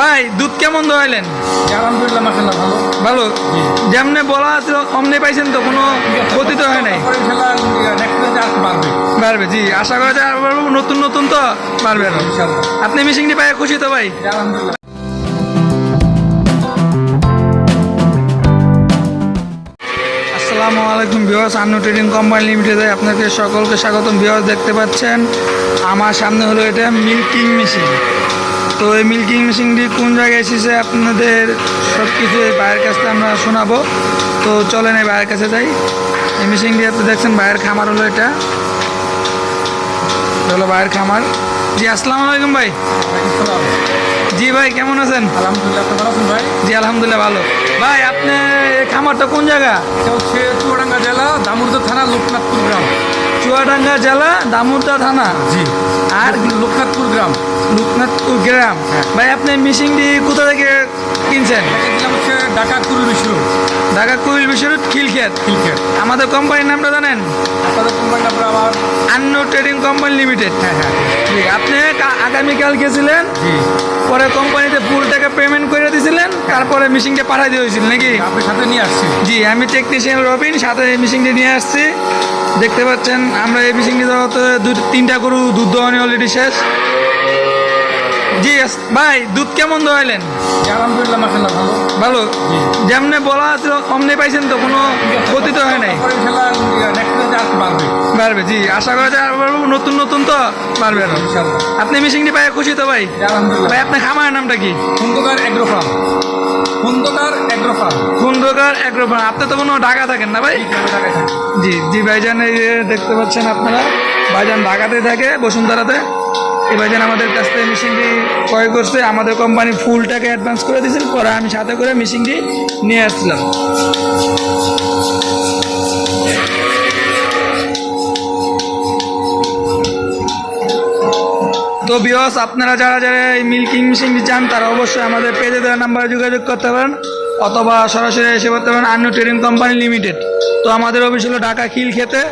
ভাই দুধ কেমন দোয়াইলেন আলহামদুলিল্লাহ ভালো। ভালো? যেমনে বলা আছে অমনি পাইছেন তো কোনো ক্ষতি তো হয় নাই? পারবে জি আশা করা যায় নতুন নতুন তো পারবে আপনি মিশিংটি পাই খুশি তো ভাই? আলহামদুলিল্লাহ। আসসালামু আলাইকুম বিওয়াস আন্নু ট্রেডিং কোম্পানি লিমিটেডে আপনাকে সকলকে স্বাগতম। বিওয়াস দেখতে পাচ্ছেন আমার সামনে হলো এটা মিল্কিং মেশিন। তো এই মিল্কিং মেশিনটি কোন জায়গায় এসেছে আপনাদের সব কিছু এই ভাইয়ের কাছ আমরা শোনাবো। তো চলেন এই ভাইয়ের কাছে যাই। এই মেশিনটি আপনি দেখছেন ভাইয়ের খামার হলো এটা। হলো ভাইয়ের খামার। জি আসসালামু আলাইকুম ভাই। জি ভাই কেমন আছেন? আলহামদুলিল্লাহ ভালো আছেন ভাই? জি আলহামদুলিল্লাহ ভালো। ভাই আপনি এই খামারটা কোন জায়গা? এটা হচ্ছে চুয়াডাঙ্গা জেলা দামুরদা থানা লোকনাথপুর গ্রাম। চুয়াডাঙ্গা জেলা দামোদা থানা। জি। আর লোকনাথপুর গ্রাম। লোকনাথপুর গ্রাম। হ্যাঁ। ভাই আপনি মিশিংটি কোথা থেকে কিনছেন? ঢাকা কুরুল বিশ্ব ঢাকা কুইল বিশ্বরোড খিলক্ষেত। ক্রিকেট আমাদের কোম্পানির নামটা জানেন? আপনাদের কোম্পানিটা আপনার আমার আন্ন ট্রেডিং কোম্পানি লিমিটেড। হ্যাঁ হ্যাঁ। জি আপনি আগামীকাল গেছিলেন? জি। পরে কোম্পানিতে ফুল টাকা পেমেন্ট করে দিয়েছিলেন তারপরে মিশিংটা পাঠাই দিয়ে হয়েছিল নাকি? আপনার সাথে নিয়ে আসছি। জি আমি টেকনিশিয়ান রবিন সাথে মিশিংটি নিয়ে আসছি। দেখতে পাচ্ছেন আমরা এই ধরতে দু তিনটা গরু দুধ দোয়ানি অলরেডি শেষ। জি ভাই দুধ কেমন দোয়াইলেন? আলহামদুলিল্লাহ ভালো। ভালো? যেমনে বলা আছে অমনি পাইছেন তো কোনো ক্ষতি তো হয় নাই? পারবে জি। আশা করা যায় নতুন নতুন তো পারবে। ইনশাল্লাহ আপনি মিশিংটি পাই খুশি তো ভাই? ভাই আপনার খামারের নামটা কি? Khandaker agro farm farm Khandaker agro farm আপনি তো কোনো ঢাকা থাকেন না ভাই? জি জি ভাইজান এই দেখতে পাচ্ছেন আপনারা ভাইজান ঢাকাতে থাকে বসুন্ধরাতে। এই ভাইজান আমাদের কাছ থেকে মেশিনটি ক্রয় করছে আমাদের কোম্পানি ফুল টাকা অ্যাডভান্স করে দিয়েছিল পরে আমি সাথে করে মেশিনটি নিয়ে আসছিলাম তো বিয়স আপনারা যারা যারা এই মিল্কিং মেশিনটি চান তারা অবশ্যই আমাদের পেজে দেওয়া নাম্বারে যোগাযোগ করতে পারেন। অথবা সরাসরি এসে করতে পারেন আন্ন ট্রেডিং কোম্পানি লিমিটেড। তো আমাদের অফিস হলো ঢাকা খিল খেতে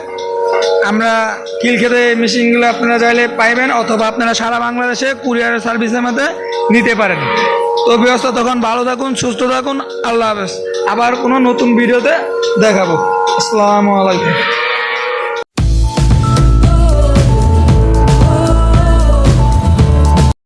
আমরা খিল খেতে মেশিনগুলো আপনারা চাইলে পাইবেন অথবা আপনারা সারা বাংলাদেশে কুরিয়ার সার্ভিসের মধ্যে নিতে পারেন। তো ব্যবস্থা তখন ভালো থাকুন, সুস্থ থাকুন। আল্লাহ হাফেজ। আবার কোনো নতুন ভিডিওতে দেখাবো। আসসালামু আলাইকুম।